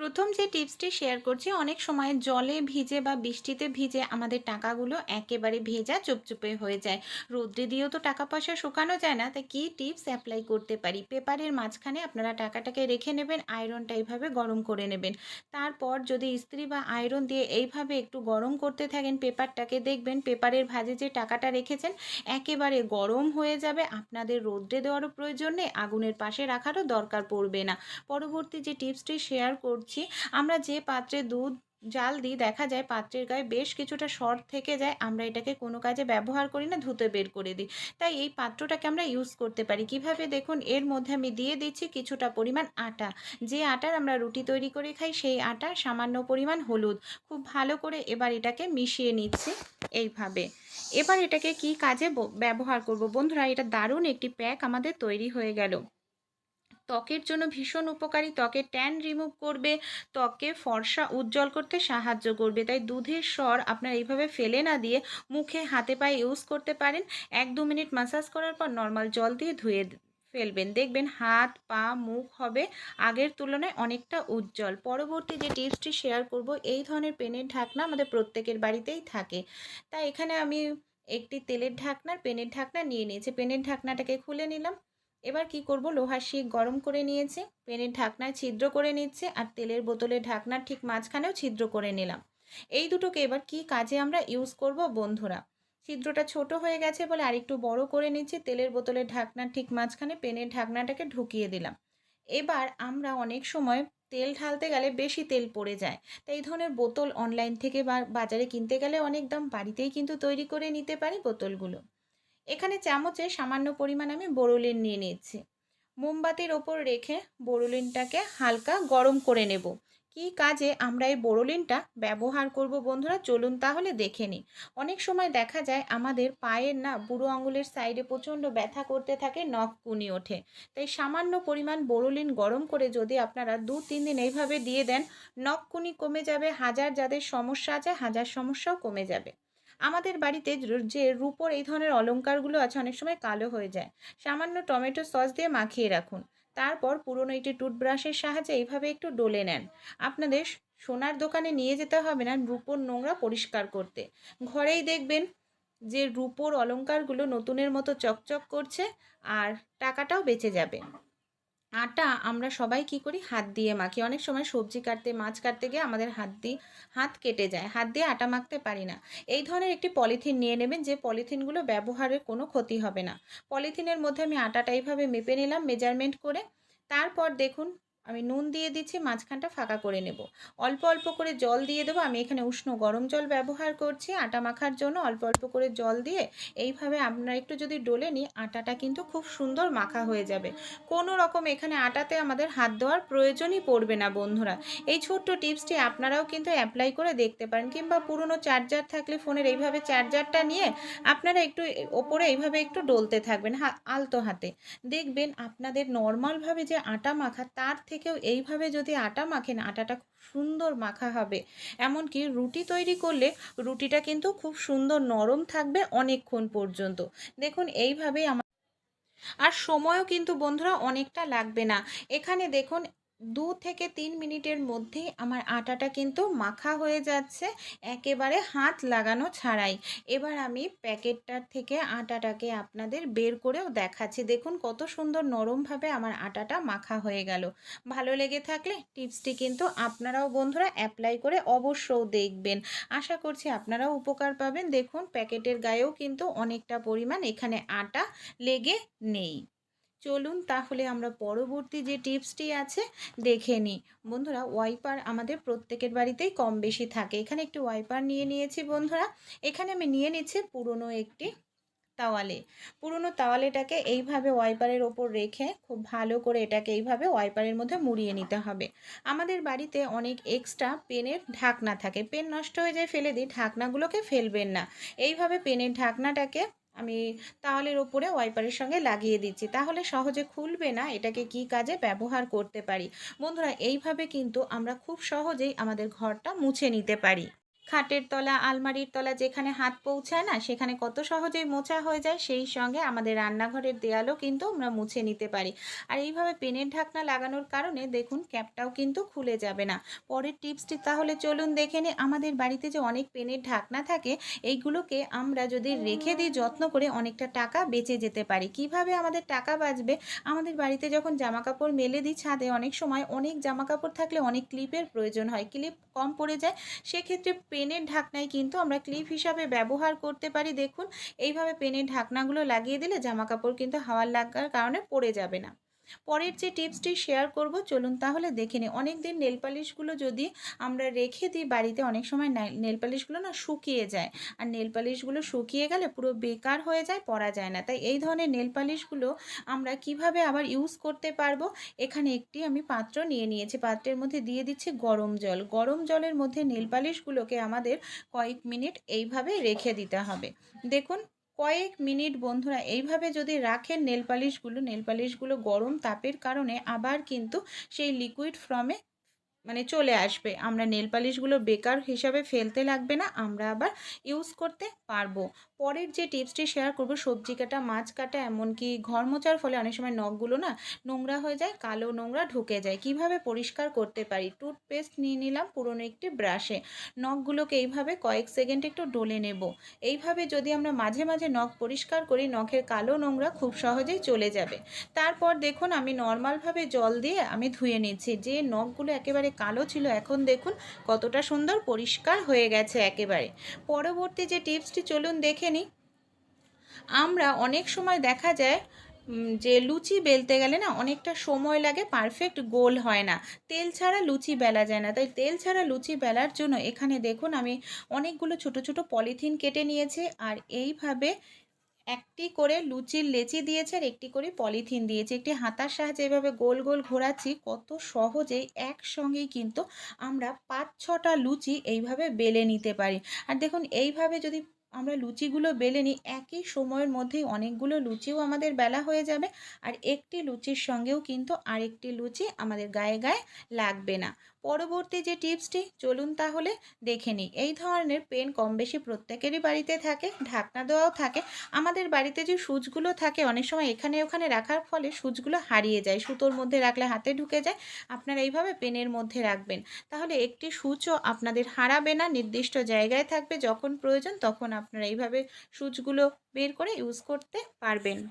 প্রথম যে টিপসটি শেয়ার করছি, অনেক সময় জলে ভিজে বা বৃষ্টিতে ভিজে আমাদের টাকাগুলো একেবারে ভেজা চুপচুপে হয়ে যায়। রোদ্রে দিয়েও তো টাকা পয়সা শুকানো যায় না, তাই কী টিপস অ্যাপ্লাই করতে পারি? পেপারের মাঝখানে আপনারা টাকাটাকে রেখে নেবেন, আয়রনটা এইভাবে গরম করে নেবেন। তারপর যদি ইস্ত্রি বা আয়রন দিয়ে এইভাবে একটু গরম করতে থাকেন, পেপারটাকে দেখবেন, পেপারের ভাজে যে টাকাটা রেখেছেন, একেবারে গরম হয়ে যাবে, আপনাদের রোদ্রে দেওয়ারও প্রয়োজন নেই, আগুনের পাশে রাখারও দরকার পড়বে না। পরবর্তী যে টিপসটি শেয়ার করছি আমরা যে পাত্রে দুধ, জাল দিই, দেখা যায় পাত্রের গায়ে বেশ কিছুটা শর্ট থেকে যায়, আমরা এটাকে কোনো কাজে ব্যবহার করি না, ধুতে বের করে দিই। তাই এই পাত্রটাকে আমরা ইউজ করতে পারি। কীভাবে দেখুন, এর মধ্যে আমি দিয়ে দিচ্ছি কিছুটা পরিমাণ আটা। যে আটার আমরা রুটি তৈরি করে খাই, সেই আটা সামান্য পরিমাণ হলুদ। খুব ভালো করে এবার এটাকে মিশিয়ে নিচ্ছি এইভাবে। এবার এটাকে কি কাজে ব্যবহার করব? বন্ধুরা, এটা দারুণ একটি প্যাক আমাদের তৈরি হয়ে গেল। ত্বকের জন্য ভীষণ উপকারী। ত্বকে ট্যান রিমুভ করবে ত্বকে ফর্সা উজ্জ্বল করতে সাহায্য করবে। তাই দুধের স্বর আপনার এইভাবে ফেলে না দিয়ে মুখে, হাতে, পায়ে ইউজ করতে পারেন। এক দু মিনিট মাসাজ করার পর নর্মাল জল দিয়ে ধুয়ে ফেলবেন। দেখবেন হাত, পা, মুখ হবে আগের তুলনায় অনেকটা উজ্জ্বল। পরবর্তী যে টিপসটি শেয়ার করব, এই ধরনের পেনের ঢাকনা আমাদের প্রত্যেকের বাড়িতেই থাকে। তাই এখানে আমি একটি তেলের ঢাকনার পেনের ঢাকনা নিয়ে নিয়েছি। পেনের ঢাকনাটাকে খুলে নিলাম। এবার কি করব? লোহার শিক গরম করে নিয়েছি, পেনের ঢাকনায় ছিদ্র করে নিচ্ছে আর তেলের বোতলের ঢাকনার ঠিক মাঝখানেও ছিদ্র করে নিলাম। এই দুটোকে এবার কি কাজে আমরা ইউজ করব বন্ধুরা? ছিদ্রটা ছোট হয়ে গেছে বলে আরেকটু বড় করে নিচ্ছি, তেলের বোতলের ঢাকনার ঠিক মাঝখানে পেনের ঢাকনাটাকে ঢুকিয়ে দিলাম। এবার আমরা অনেক সময় তেল ঢালতে গেলে বেশি তেল পড়ে যায়, তাই এই ধরনের বোতল অনলাইন থেকে বা বাজারে কিনতে গেলে অনেক দাম বাড়িতেই কিন্তু তৈরি করে নিতে পারি বোতলগুলো। এখানে চামচে সামান্য পরিমাণ আমি বোরোলিন নিয়ে নিচ্ছি মোমবাতির ওপর রেখে বোরোলিনটাকে হালকা গরম করে নেব। কী কাজে আমরা এই বোরোলিনটা ব্যবহার করব বন্ধুরা? চলুন তাহলে দেখে নিই। অনেক সময় দেখা যায় আমাদের পায়ের না বুড়ো আঙুলের সাইডে প্রচণ্ড ব্যথা করতে থাকে, নখ কুনি ওঠে। তাই সামান্য পরিমাণ বোরোলিন গরম করে যদি আপনারা দু, তিন দিন এইভাবে দিয়ে দেন, নখ কুনি কমে যাবে, হাজার যাদের সমস্যা আছে, হাজার সমস্যাও কমে যাবে। আমাদের বাড়িতে যে- রূপোর এই ধরনের অলংকারগুলো আছে অনেক সময় কালো হয়ে যায়। সামান্য টমেটো সস দিয়ে মাখিয়ে রাখুন। তারপর পুরনো একটি টুথব্রাশের সাহায্যে এইভাবে একটু ডলে নেন। আপনাদের সোনার দোকানে নিয়ে যেতে হবে না রূপোর নোংরা পরিষ্কার করতে। ঘরেই দেখবেন যে রূপোর অলংকারগুলো নতুনের মতো চকচক করছে আর টাকাটাও বেঁচে যাবে। আটা আমরা সবাই কি করি? হাত দিয়ে মাখি। অনেক সময় সবজি কাটতে, মাছ কাটতে গিয়ে আমাদের হাত দিয়ে, হাত কেটে যায়। হাত দিয়ে আটা মাখতে পারি না। এই ধরনের একটি পলিথিন নিয়ে নেবেন যে পলিথিনগুলো ব্যবহারের কোনো ক্ষতি হবে না। পলিথিনের মধ্যে আমি আটাটা এইভাবে মেপে নিলাম, মেজারমেন্ট করে। তারপর দেখুন আমি নুন দিয়ে দিচ্ছি, মাঝখানটা ফাঁকা করে নেব। অল্প অল্প করে জল দিয়ে দেবো। আমি এখানে উষ্ণ গরম জল ব্যবহার করছি। আটা মাখার জন্য অল্প অল্প করে জল দিয়ে এইভাবে আপনারা একটু যদি ডলে নিই, আটাটা কিন্তু খুব সুন্দর মাখা হয়ে যাবে। কোনো রকম এখানে আটাতে আমাদের হাত দেওয়ার প্রয়োজনই পড়বে না, বন্ধুরা। এই ছোট্ট টিপসটি আপনারাও কিন্তু অ্যাপ্লাই করে দেখতে পারেন কিংবা পুরনো চার্জার থাকলে ফোনের এইভাবে চার্জারটা নিয়ে আপনারা একটু ওপরে এইভাবে একটু ডলতে থাকবেন আলতো হাতে। দেখবেন আপনাদের নর্মালভাবে যে আটা মাখা, তার থেকেও এইভাবে যদি আটা মাখেন আটাটা খুব সুন্দর মাখা হবে। এমনকি রুটি তৈরি করলে রুটিটা কিন্তু খুব সুন্দর নরম থাকবে অনেকক্ষণ পর্যন্ত। দেখুন, এইভাবেই আমার আর সময়ও কিন্তু বন্ধুরা অনেকটা লাগবে না। এখানে দেখুন দু থেকে তিন মিনিটের মধ্যেই আমার আটাটা কিন্তু মাখা হয়ে যাচ্ছে, একেবারে হাত লাগানো ছাড়াই। এবার আমি প্যাকেটটার থেকে আটাটাকে আপনাদের বের করেও দেখাচ্ছি। দেখুন কত সুন্দর নরমভাবে আমার আটাটা মাখা হয়ে গেল। ভালো লেগে থাকলে টিপসটি কিন্তু আপনারাও বন্ধুরা অ্যাপ্লাই করে অবশ্যই দেখবেন। আশা করছি আপনারাও উপকার পাবেন। দেখুন প্যাকেটের গায়েও কিন্তু অনেকটা পরিমাণ এখানে আটা লেগে নেই। চলুন তাহলে আমরা পরবর্তী যে টিপসটি আছে দেখে নিই। বন্ধুরা, ওয়াইপার আমাদের প্রত্যেকের বাড়িতেই কম বেশি থাকে। এখানে একটি ওয়াইপার নিয়ে নিয়েছি বন্ধুরা। এখানে আমি নিয়ে নিচ্ছি পুরনো একটি তাওয়ালে। পুরনো তাওয়ালেটাকে এইভাবে ওয়াইপারের ওপর রেখে খুব ভালো করে এটাকে এইভাবে ওয়াইপারের মধ্যে মুড়িয়ে নিতে হবে। আমাদের বাড়িতে অনেক এক্সট্রা পেনের ঢাকনা থাকে। পেন নষ্ট হয়ে যায় ফেলে দিই ঢাকনাগুলোকে ফেলবেন না। এইভাবে পেনের ঢাকনাটাকে আমি তাওয়ালের ওপরে ওয়াইপারের সঙ্গে লাগিয়ে দিচ্ছি। তাহলে সহজে খুলবে না, এটাকে কি কাজে ব্যবহার করতে পারি? বন্ধুরা, এইভাবে কিন্তু আমরা খুব সহজেই আমাদের ঘরটা মুছে নিতে পারি। খাটের তলা, আলমারির তলা যেখানে হাত পৌঁছায় না, সেখানে কত সহজেই মোছা হয়ে যায়, সেই সঙ্গে আমাদের রান্নাঘরের দেয়ালও কিন্তু আমরা মুছে নিতে পারি। আর এইভাবে পেনের ঢাকনা লাগানোর কারণে দেখুন ক্যাপটাও কিন্তু খুলে যাবে না। পরের টিপসটি তাহলে চলুন দেখে নিই আমাদের বাড়িতে যে অনেক পেনের ঢাকনা থাকে, এইগুলোকে আমরা যদি রেখে দিই, যত্ন করে অনেকটা টাকা বেঁচে যেতে পারি। কীভাবে আমাদের টাকা বাঁচবে? আমাদের বাড়িতে যখন জামা কাপড় মেলে দিই ছাদে, অনেক সময় অনেক জামা কাপড় থাকলে অনেক ক্লিপের প্রয়োজন হয়। ক্লিপ কম পড়ে যায়, সেক্ষেত্রে পেনের ঢাকনায় কিন্তু আমরা ক্লিপ হিসাবে ব্যবহার করতে পারি। দেখুন, এইভাবে পেনের ঢাকনাগুলো লাগিয়ে দিলে জামা কাপড় কিন্তু হাওয়ার লাগার কারণে পড়ে যাবে না। পরের যে টিপসটি শেয়ার করব, চলুন তাহলে দেখে নিই। অনেক দিন নেল পালিশগুলো যদি আমরা রেখে দিই বাড়িতে, অনেক সময় নেল পালিশগুলো না শুকিয়ে যায়। আর নেল পালিশগুলো শুকিয়ে গেলে পুরো বেকার হয়ে যায় পরা যায় না। তাই এই ধরনের নেল পালিশগুলো আমরা কীভাবে আবার ইউজ করতে পারব, এখানে একটি আমি পাত্র নিয়ে নিয়েছি। পাত্রের মধ্যে দিয়ে দিচ্ছি গরম জল। গরম জলের মধ্যে নেল পালিশগুলোকে আমাদের কয়েক মিনিট এইভাবে রেখে দিতে হবে। দেখুন কয়েক মিনিট বন্ধুরা, এইভাবে যদি রাখেন নেলপালিশগুলো নেলপালিশগুলো নেল পালিশগুলো গরম তাপের কারণে আবার কিন্তু সেই লিকুইড ফর্মে মানে চলে আসবে। আমরা নেল পালিশগুলো বেকার হিসাবে ফেলতে লাগবে না, আমরা আবার ইউজ করতে পারব। পরের যে টিপসটি শেয়ার করব, সবজি কাটা, মাছ কাটা, এমনকি ঘর মোচার ফলে অনেক সময় নখগুলো না নোংরা হয়ে যায়, কালো নোংরা ঢুকে যায়। কীভাবে পরিষ্কার করতে পারি? টুথপেস্ট নিয়ে নিলাম পুরনো একটি ব্রাশে নখগুলোকে এইভাবে কয়েক সেকেন্ড একটু ডলে নেব। এইভাবে যদি আমরা মাঝে মাঝে নখ পরিষ্কার করি, নখের কালো নোংরা খুব সহজেই চলে যাবে। তারপর দেখুন, আমি নর্মালভাবে জল দিয়ে আমি ধুয়ে নিচ্ছি। যে নখগুলো একেবারে কালো ছিল। এখন দেখুন কতটা সুন্দর পরিষ্কার হয়ে গেছে একেবারে। পরবর্তী যে টিপসটি চলুন দেখে নিই। আমরা অনেক সময় দেখা যায় যে লুচি বেলতে গেলে না অনেকটা সময় লাগে পারফেক্ট গোল হয় না। তেল ছাড়া লুচি বেলা যায় না। তাই তেল ছাড়া লুচি বেলার জন্য এখানে দেখুন আমি অনেকগুলো ছোট ছোট পলিথিন কেটে নিয়েছি। আর এইভাবে একটি করে লুচির লেচি দিয়েছে আর একটি করে পলিথিন দিয়েছে। একটি হাতার সাহায্যে এভাবে গোল গোল ঘোরাচ্ছি। কত সহজেই একসঙ্গেই কিন্তু আমরা পাঁচ, ছটা লুচি এইভাবে বেলে নিতে পারি। আর দেখুন, এইভাবে যদি আমরা লুচিগুলো বেলে নিই, একই সময়ের মধ্যেই অনেকগুলো লুচিও আমাদের বেলা হয়ে যাবে। আর একটি লুচির সঙ্গেও কিন্তু আরেকটি লুচি আমাদের গায়ে গায়ে লাগবে না। পরবর্তী যে টিপসটি, চলুন তাহলে দেখে নিই। এই ধরনের পেন কম বেশি প্রত্যেকেরই বাড়িতে থাকে, ঢাকনা দেওয়াও থাকে। আমাদের বাড়িতে যে সুচগুলো থাকে, অনেক সময় এখানে ওখানে রাখার ফলে সুচগুলো হারিয়ে যায়, সুতোর মধ্যে রাখলে হাতে ঢুকে যায়। আপনারা এইভাবে পেনের মধ্যে রাখবেন। তাহলে একটি সুচও আপনাদের হারাবে না, নির্দিষ্ট জায়গায় থাকবে যখন প্রয়োজন, তখন আপনারা এইভাবে সুচগুলো বের করে ইউজ করতে পারবেন।